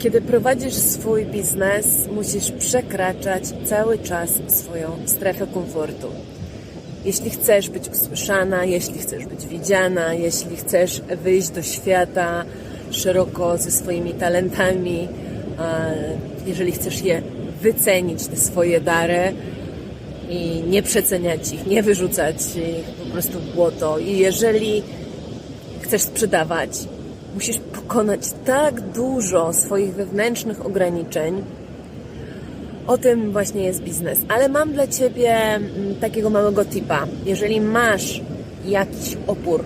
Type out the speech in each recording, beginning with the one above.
Kiedy prowadzisz swój biznes, musisz przekraczać cały czas swoją strefę komfortu. Jeśli chcesz być usłyszana, jeśli chcesz być widziana, jeśli chcesz wyjść do świata szeroko ze swoimi talentami, jeżeli chcesz je wycenić, te swoje dary i nie przeceniać ich, nie wyrzucać ich po prostu w błoto. I jeżeli chcesz sprzedawać, musisz pokonać tak dużo swoich wewnętrznych ograniczeń. O tym właśnie jest biznes. Ale mam dla Ciebie mm, takiego małego tipa. Jeżeli masz jakiś opór,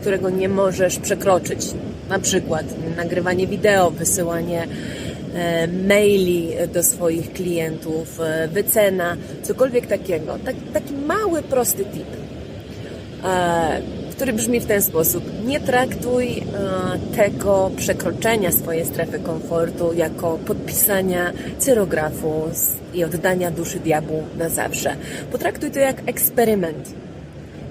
którego nie możesz przekroczyć, na przykład nagrywanie wideo, wysyłanie e, maili do swoich klientów, e, wycena, cokolwiek takiego. Tak, taki mały, prosty tip e, który brzmi w ten sposób. Nie traktuj e, tego przekroczenia swojej strefy komfortu jako podpisania cyrografu i oddania duszy diabłu na zawsze. Potraktuj to jak eksperyment,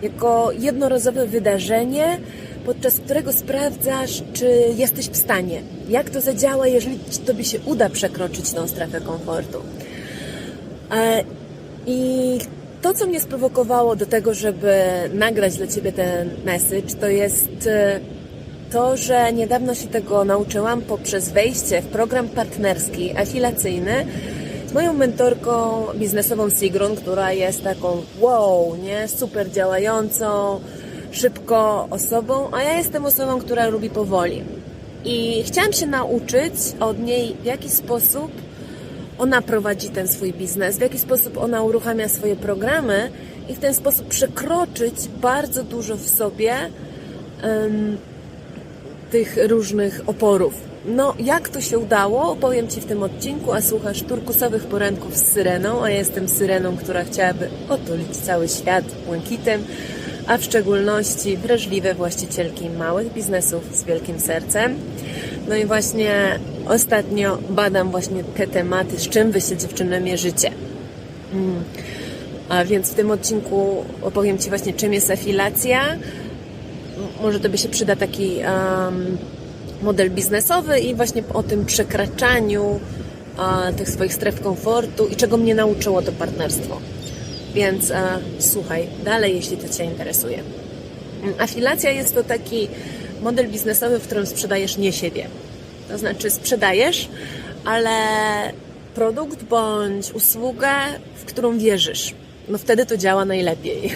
jako jednorazowe wydarzenie, podczas którego sprawdzasz, czy jesteś w stanie, jak to zadziała, jeżeli tobie się uda przekroczyć tą strefę komfortu. E, I to, co mnie sprowokowało do tego, żeby nagrać dla Ciebie ten message, to jest e, to, że niedawno się tego nauczyłam poprzez wejście w program partnerski, afilacyjny z moją mentorką biznesową Sigrun, która jest taką wow, nie, super działającą, szybko osobą, a ja jestem osobą, która lubi powoli. I chciałam się nauczyć od niej, w jaki sposób ona prowadzi ten swój biznes, w jaki sposób ona uruchamia swoje programy i w ten sposób przekroczyć bardzo dużo w sobie em, tych różnych oporów. No, jak to się udało, opowiem Ci w tym odcinku, a słuchasz turkusowych poranków z syreną, a jestem syreną, która chciałaby otulić cały świat błękitem, a w szczególności wrażliwe właścicielki małych biznesów z wielkim sercem. No i właśnie ostatnio badam właśnie te tematy, z czym Wy się dziewczyny mierzycie. Mm. A więc w tym odcinku opowiem Ci właśnie, czym jest afilacja, może Tobie się przyda taki um, model biznesowy i właśnie o tym przekraczaniu tych swoich stref komfortu i czego mnie nauczyło to partnerstwo. Więc a, słuchaj dalej, jeśli to Cię interesuje. Mm, Afilacja jest to taki model biznesowy, w którym sprzedajesz nie siebie. To znaczy sprzedajesz, ale produkt bądź usługę, w którą wierzysz. No wtedy to działa najlepiej.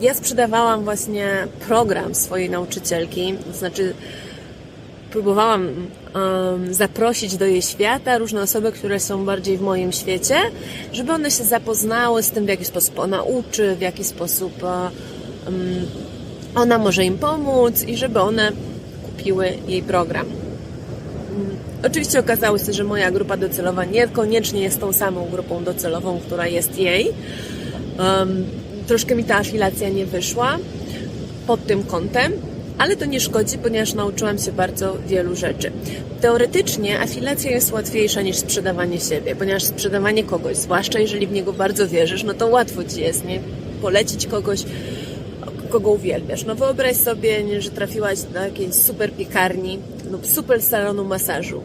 Ja sprzedawałam właśnie program swojej nauczycielki, to znaczy próbowałam zaprosić do jej świata różne osoby, które są bardziej w moim świecie, żeby one się zapoznały z tym, w jaki sposób ona uczy, w jaki sposób ona może im pomóc i żeby one kupiły jej program. Mm, Oczywiście okazało się, że moja grupa docelowa niekoniecznie jest tą samą grupą docelową, która jest jej. Um, troszkę mi ta afilacja nie wyszła pod tym kątem, ale to nie szkodzi, ponieważ nauczyłam się bardzo wielu rzeczy. Teoretycznie afilacja jest łatwiejsza niż sprzedawanie siebie, ponieważ sprzedawanie kogoś, zwłaszcza jeżeli w niego bardzo wierzysz, no to łatwo ci jest, nie? Polecić kogoś, kogo uwielbiasz. No wyobraź sobie, że trafiłaś do jakiejś super piekarni lub super salonu masażu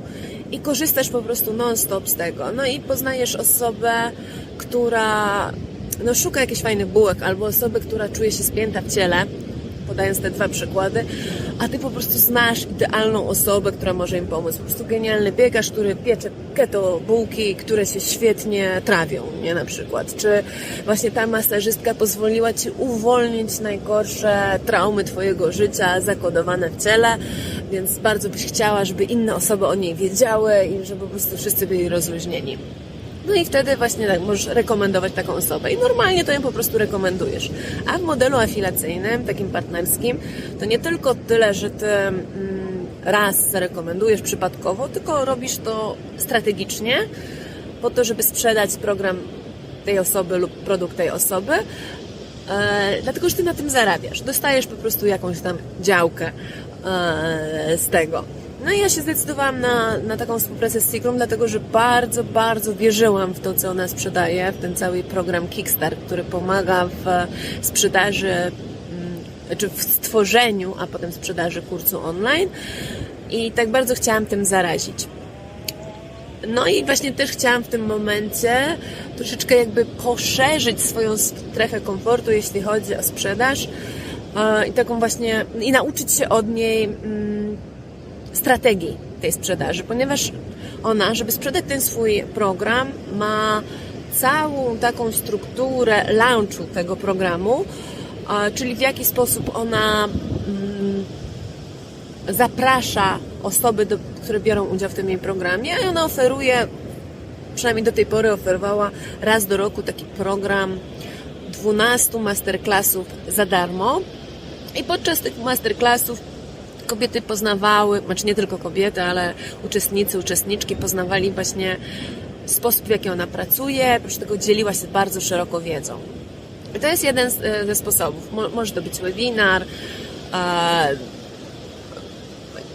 i korzystasz po prostu non-stop z tego. No i poznajesz osobę, która no, szuka jakichś fajnych bułek albo osobę, która czuje się spięta w ciele, podając te dwa przykłady, a ty po prostu znasz idealną osobę, która może im pomóc. Po prostu genialny piekarz, który piecze keto bułki, które się świetnie trawią, nie na przykład. Czy właśnie ta masażystka pozwoliła ci uwolnić najgorsze traumy twojego życia zakodowane w ciele, więc bardzo byś chciała, żeby inne osoby o niej wiedziały i żeby po prostu wszyscy byli rozluźnieni. No i wtedy właśnie tak, możesz rekomendować taką osobę. I normalnie to ją po prostu rekomendujesz. A w modelu afilacyjnym, takim partnerskim, to nie tylko tyle, że ty mm, raz zarekomendujesz przypadkowo, tylko robisz to strategicznie, po to, żeby sprzedać program tej osoby lub produkt tej osoby, e, dlatego że ty na tym zarabiasz. Dostajesz po prostu jakąś tam działkę e, z tego. No i ja się zdecydowałam na, na taką współpracę z Sigrum, dlatego że bardzo, bardzo wierzyłam w to, co ona sprzedaje, w ten cały program Kickstart, który pomaga w sprzedaży mm, znaczy w stworzeniu, a potem sprzedaży kursu online. I tak bardzo chciałam tym zarazić. No i właśnie też chciałam w tym momencie troszeczkę jakby poszerzyć swoją strefę komfortu, jeśli chodzi o sprzedaż e, i taką właśnie, i nauczyć się od niej mm, strategii tej sprzedaży, ponieważ ona, żeby sprzedać ten swój program, ma całą taką strukturę launchu tego programu, czyli w jaki sposób ona mm, zaprasza osoby, do, które biorą udział w tym jej programie i ona oferuje, przynajmniej do tej pory oferowała raz do roku taki program 12 masterclassów za darmo. I podczas tych masterclassów kobiety poznawały, znaczy nie tylko kobiety, ale uczestnicy, uczestniczki poznawali właśnie sposób, w jaki ona pracuje, oprócz tego dzieliła się bardzo szeroko wiedzą. I to jest jeden e, ze sposobów. Mo, może to być webinar, e,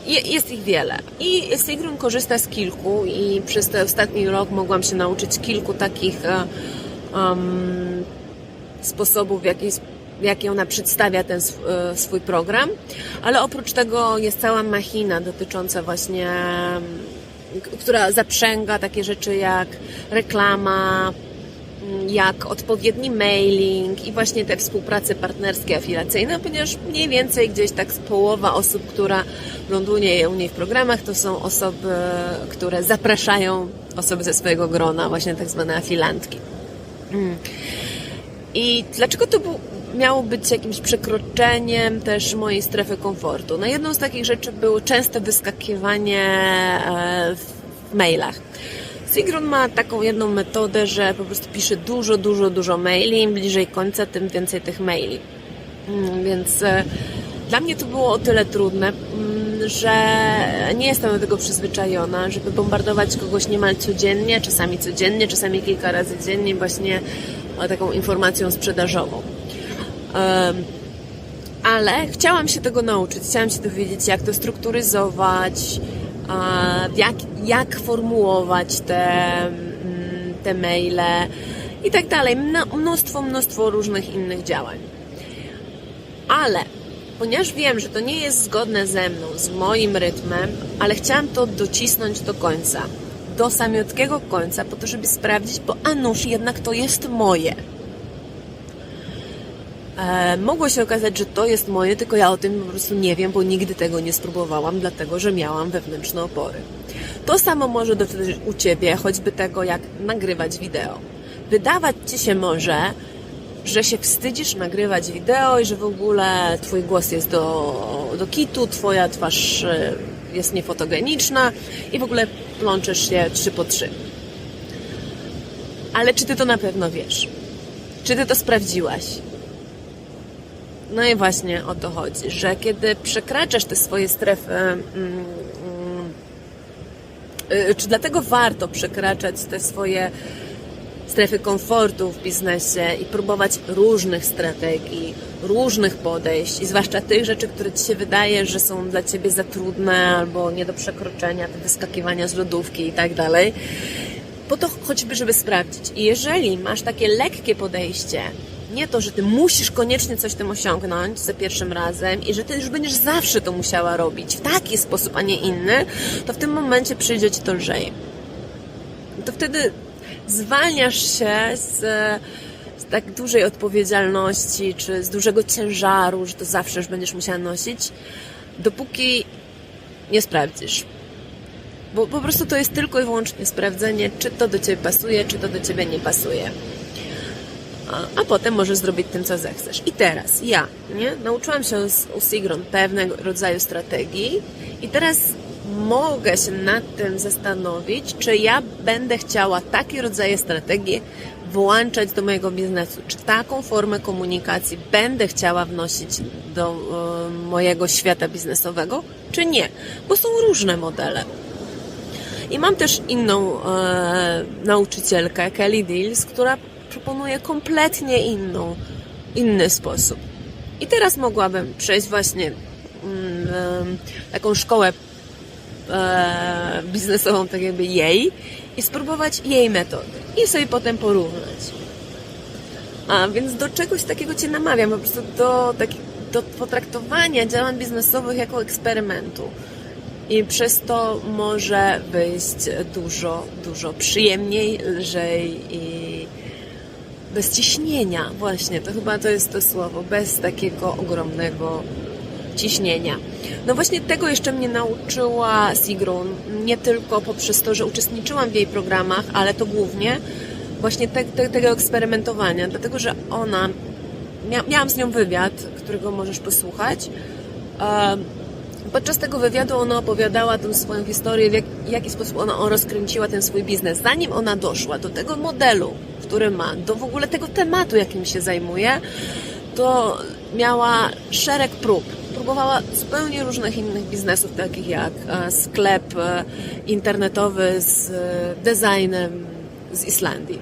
je- jest ich wiele. I Sigrun korzysta z kilku i przez ten ostatni rok mogłam się nauczyć kilku takich um, sposobów, w jaki, jaki ona przedstawia ten e, swój program. Ale oprócz tego jest cała machina dotycząca właśnie, mm, która zaprzęga takie rzeczy jak reklama, mm, jak odpowiedni mailing i właśnie te współprace partnerskie, afilacyjne, ponieważ mniej więcej gdzieś tak połowa osób, która ląduje u niej w programach, to są osoby, które zapraszają osoby ze swojego grona, właśnie tak zwane afilantki. Mm. I dlaczego to był, miało być jakimś przekroczeniem też mojej strefy komfortu? No jedną z takich rzeczy było częste wyskakiwanie e, w mailach. Sigrun ma taką jedną metodę, że po prostu pisze dużo, dużo, dużo maili. Im bliżej końca, tym więcej tych maili. Mm, Więc e, dla mnie to było o tyle trudne, mm, że nie jestem do tego przyzwyczajona, żeby bombardować kogoś niemal codziennie, czasami codziennie, czasami kilka razy dziennie, właśnie e, taką informacją sprzedażową. Ale chciałam się tego nauczyć, chciałam się dowiedzieć, jak to strukturyzować, jak, jak formułować te, mm, te maile i tak dalej. Mnóstwo, mnóstwo różnych innych działań. Ale ponieważ wiem, że to nie jest zgodne ze mną, z moim rytmem, ale chciałam to docisnąć do końca, do samiutkiego końca, po to, żeby sprawdzić, bo a nuż jednak to jest moje. E, mogło się okazać, że to jest moje, tylko ja o tym po prostu nie wiem, bo nigdy tego nie spróbowałam, dlatego że miałam wewnętrzne opory. To samo może dotyczyć u Ciebie, choćby tego, jak nagrywać wideo. Wydawać Ci się może, że się wstydzisz nagrywać wideo i że w ogóle Twój głos jest do, do kitu, Twoja twarz e, jest niefotogeniczna i w ogóle plączesz się trzy po trzy. Ale czy Ty to na pewno wiesz? Czy Ty to sprawdziłaś? No i właśnie o to chodzi, że kiedy przekraczasz te swoje strefy, mm, mm, y, czy dlatego warto przekraczać te swoje strefy komfortu w biznesie i próbować różnych strategii, różnych podejść i zwłaszcza tych rzeczy, które Ci się wydaje, że są dla Ciebie za trudne albo nie do przekroczenia, te wyskakiwania z lodówki i tak dalej, po to choćby, żeby sprawdzić. I jeżeli masz takie lekkie podejście, nie to, że ty musisz koniecznie coś tym osiągnąć za pierwszym razem i że ty już będziesz zawsze to musiała robić w taki sposób, a nie inny, to w tym momencie przyjdzie ci to lżej. To wtedy zwalniasz się z, z tak dużej odpowiedzialności, czy z dużego ciężaru, że to zawsze już będziesz musiała nosić, dopóki nie sprawdzisz. Bo po prostu to jest tylko i wyłącznie sprawdzenie, czy to do Ciebie pasuje, czy to do Ciebie nie pasuje. A, potem możesz zrobić tym, co zechcesz. I teraz ja, nie? Nauczyłam się z, u Sigrun pewnego rodzaju strategii i teraz mogę się nad tym zastanowić, czy ja będę chciała takie rodzaje strategii włączać do mojego biznesu, czy taką formę komunikacji będę chciała wnosić do e, mojego świata biznesowego, czy nie, bo są różne modele. I mam też inną e, nauczycielkę, Kelly Dills, która proponuje kompletnie inną, inny sposób. I teraz mogłabym przejść właśnie mm, taką szkołę e, biznesową, tak jakby jej, i spróbować jej metody. I sobie potem porównać. A więc do czegoś takiego Cię namawiam, po prostu do, taki, do potraktowania działań biznesowych jako eksperymentu. I przez to może wyjść dużo, dużo przyjemniej, lżej i bez ciśnienia. Właśnie, to chyba to jest to słowo. Bez takiego ogromnego ciśnienia. No właśnie tego jeszcze mnie nauczyła Sigrun. Nie tylko poprzez to, że uczestniczyłam w jej programach, ale to głównie właśnie te, te, tego eksperymentowania. Dlatego, że ona, mia, miałam z nią wywiad, którego możesz posłuchać. Podczas tego wywiadu ona opowiadała tę swoją historię, w jak, jaki sposób ona rozkręciła ten swój biznes. Zanim ona doszła do tego modelu, który ma, do w ogóle tego tematu, jakim się zajmuje, to miała szereg prób. Próbowała zupełnie różnych innych biznesów, takich jak e, sklep e, internetowy z e, designem z Islandii.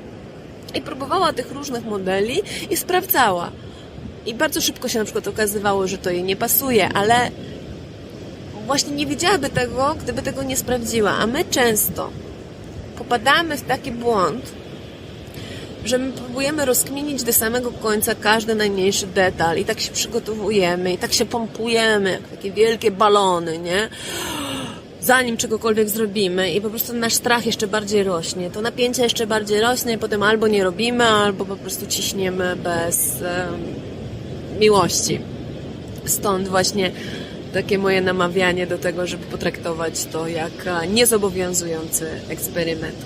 I próbowała tych różnych modeli i sprawdzała. I bardzo szybko się na przykład okazywało, że to jej nie pasuje, ale właśnie nie wiedziałaby tego, gdyby tego nie sprawdziła. A my często popadamy w taki błąd, że my próbujemy rozkminić do samego końca każdy najmniejszy detal i tak się przygotowujemy i tak się pompujemy, jak takie wielkie balony, nie? Zanim czegokolwiek zrobimy i po prostu nasz strach jeszcze bardziej rośnie, to napięcie jeszcze bardziej rośnie i potem albo nie robimy, albo po prostu ciśniemy bez miłości. Stąd właśnie takie moje namawianie do tego, żeby potraktować to jak niezobowiązujący eksperyment.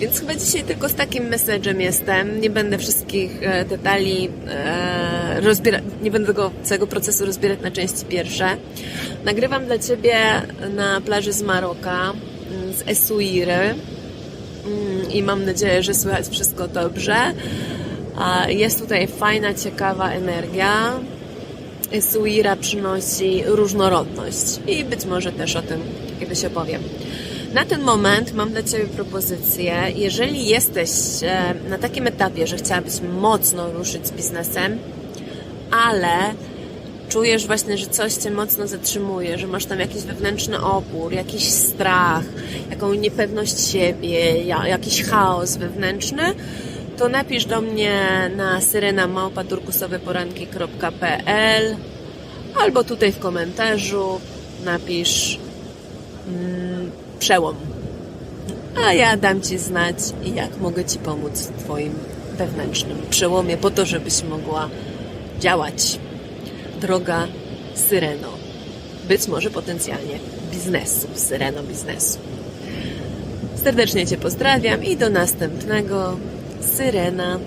Więc chyba dzisiaj tylko z takim message'em jestem. Nie będę wszystkich e, detali e, rozbierać, nie będę tego całego procesu rozbierać na części pierwsze. Nagrywam dla Ciebie na plaży z Maroka, z Esuiry mm, i mam nadzieję, że słychać wszystko dobrze. Jest tutaj fajna, ciekawa energia. Esuira przynosi różnorodność i być może też o tym kiedyś opowiem. Na ten moment mam dla Ciebie propozycję. Jeżeli jesteś e, na takim etapie, że chciałabyś mocno ruszyć z biznesem, ale czujesz właśnie, że coś Cię mocno zatrzymuje, że masz tam jakiś wewnętrzny opór, jakiś strach, jaką niepewność siebie, jakiś chaos wewnętrzny, to napisz do mnie na syrenamałpaturkusoweporanki.pl albo tutaj w komentarzu napisz mm, przełom. A ja dam Ci znać, jak mogę Ci pomóc w Twoim wewnętrznym przełomie, po to, żebyś mogła działać. Droga Syreno. Być może potencjalnie biznesu, Syreno biznesu. Serdecznie Cię pozdrawiam i do następnego. Serena.